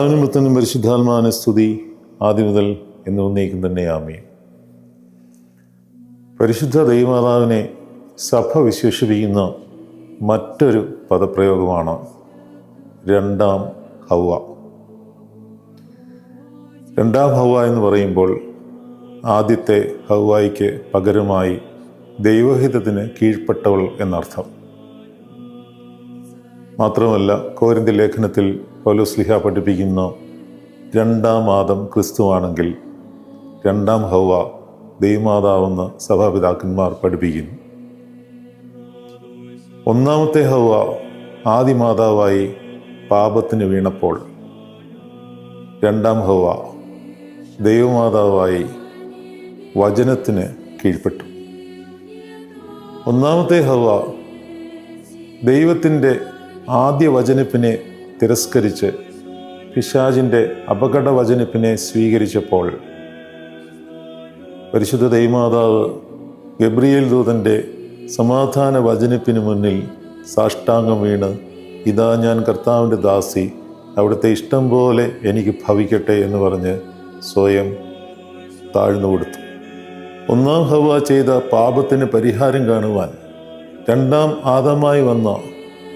പിതാവിനും പുത്രനും പരിശുദ്ധാത്മാവിന് സ്തുതി ആദ്യം മുതൽ എന്ന് തന്നെ ആമേ പരിശുദ്ധ ദൈവമാതാവിനെ സഭ വിശേഷിപ്പിക്കുന്ന മറ്റൊരു പദപ്രയോഗമാണ് രണ്ടാം ഹവ. രണ്ടാം ഹവ എന്ന് പറയുമ്പോൾ ആദ്യത്തെ ഹവായിക്ക് പകരമായി ദൈവഹിതത്തിന് കീഴ്പ്പെട്ടവൾ എന്നർത്ഥം. മാത്രമല്ല കോരിന്റെ ലേഖനത്തിൽ പൗലോസ്ലിഹ പഠിപ്പിക്കുന്ന രണ്ടാം ആദം ക്രിസ്തുവാണെങ്കിൽ രണ്ടാം ഹൗവ ദൈവമാതാവെന്ന് സഭാപിതാക്കന്മാർ പഠിപ്പിക്കുന്നു. ഒന്നാമത്തെ ഹൗവ ആദിമാതാവായി പാപത്തിന് വീണപ്പോൾ രണ്ടാം ഹൗവ ദൈവമാതാവായി വചനത്തിന് കീഴ്പ്പെട്ടു. ഒന്നാമത്തെ ഹൗവ ദൈവത്തിന്റെ ആദ്യ വചനിപ്പിനെ തിരസ്കരിച്ച് പിശാജിന്റെ അപകട വചനിപ്പിനെ സ്വീകരിച്ചപ്പോൾ പരിശുദ്ധ ദൈമാതാവ് ഗബ്രിയേൽ ദൂതന്റെ സമാധാന വചനിപ്പിന് മുന്നിൽ സാഷ്ടാംഗം വീണ് ഇതാ ഞാൻ കർത്താവിന്റെ ദാസി അവിടുത്തെ ഇഷ്ടം പോലെ എനിക്ക് ഭവിക്കട്ടെ എന്ന് പറഞ്ഞ് സ്വയം താഴ്ന്നു കൊടുത്തു. ഒന്നാം ഹവ ചെയ്ത പാപത്തിന് പരിഹാരം കാണുവാൻ രണ്ടാം ആദമായി വന്ന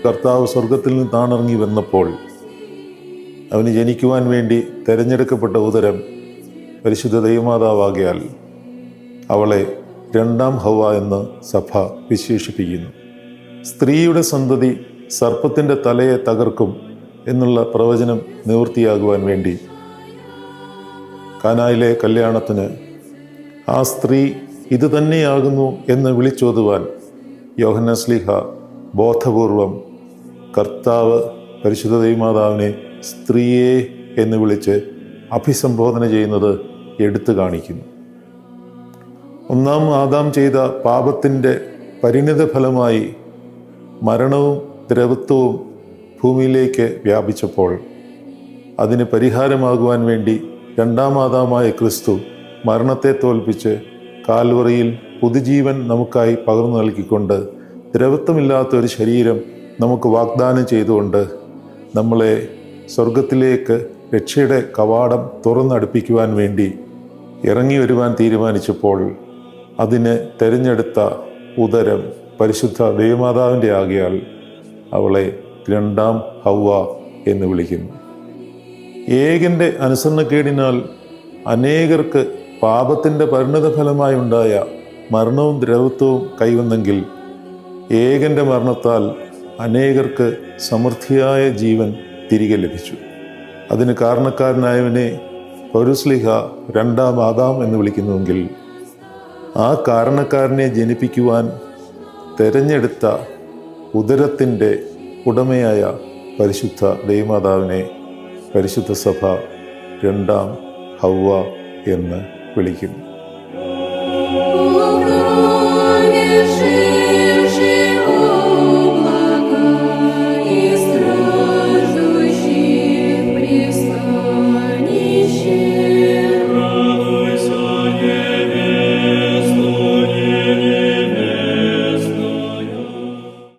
കർത്താവ് സ്വർഗത്തിൽ നിന്ന് താണിറങ്ങി വന്നപ്പോൾ അവന് ജനിക്കുവാൻ വേണ്ടി തിരഞ്ഞെടുക്കപ്പെട്ട ഉദരം പരിശുദ്ധ ദൈവമാതാവാകിയാൽ അവളെ രണ്ടാം ഹവ എന്ന് സഭ വിശേഷിപ്പിക്കുന്നു. സ്ത്രീയുടെ സന്തതി സർപ്പത്തിന്റെ തലയെ തകർക്കും എന്നുള്ള പ്രവചനം നിവൃത്തിയാകുവാൻ വേണ്ടി കാനായിലെ കല്യാണത്തിന് ആ സ്ത്രീ ഇത് തന്നെയാകുന്നു എന്ന് വിളിച്ചോതുവാൻ യോഹന്നസ്ലിഹ ബോധപൂർവം കർത്താവ് പരിശുദ്ധ ദൈവമാതാവിനെ സ്ത്രീയെ എന്ന് വിളിച്ച് അഭിസംബോധന ചെയ്യുന്നത് എടുത്തു കാണിക്കുന്നു. ഒന്നാം ആദാം ചെയ്ത പാപത്തിന്റെ പരിണിത ഫലമായി മരണവും ദ്രവത്വവും ഭൂമിയിലേക്ക് വ്യാപിച്ചപ്പോൾ അതിന് പരിഹാരമാകുവാൻ വേണ്ടി രണ്ടാം ആദാമായ ക്രിസ്തു മരണത്തെ തോൽപ്പിച്ച് കാൽവറിയിൽ പുതുജീവൻ നമുക്കായി പകർന്നു നൽകിക്കൊണ്ട് ദ്രവത്വമില്ലാത്ത ഒരു ശരീരം നമുക്ക് വാഗ്ദാനം ചെയ്തുകൊണ്ട് നമ്മളെ സ്വർഗത്തിലേക്ക് രക്ഷയുടെ കവാടം തുറന്നടുപ്പിക്കുവാൻ വേണ്ടി ഇറങ്ങി വരുവാൻ തീരുമാനിച്ചപ്പോൾ അതിന് തിരഞ്ഞെടുത്ത ഉദരം പരിശുദ്ധ ദൈവമാതാവിന്റെ ആകിയാൽ അവളെ രണ്ടാം ഹൗവ എന്ന് വിളിക്കുന്നു. ഏകന്റെ അനുസരണക്കേടിനാൽ അനേകർക്ക് പാപത്തിന്റെ പരിണതഫലമായി ഉണ്ടായ മരണവും ദ്രവത്വവും കൈവന്നെങ്കിൽ ഏകന്റെ മരണത്താൽ അനേകർക്ക് സമൃദ്ധിയായ ജീവൻ തിരികെ ലഭിച്ചു. അതിന് കാരണക്കാരനായവനെ പൗരസ്ലിഹ രണ്ടാം ആദാം എന്ന് വിളിക്കുന്നുവെങ്കിൽ ആ കാരണക്കാരനെ ജനിപ്പിക്കുവാൻ തെരഞ്ഞെടുത്ത ഉദരത്തിന്റെ ഉടമയായ പരിശുദ്ധ ദൈവമാതാവിനെ പരിശുദ്ധ സഭ രണ്ടാം ഹൗവ എന്ന് വിളിക്കുന്നു.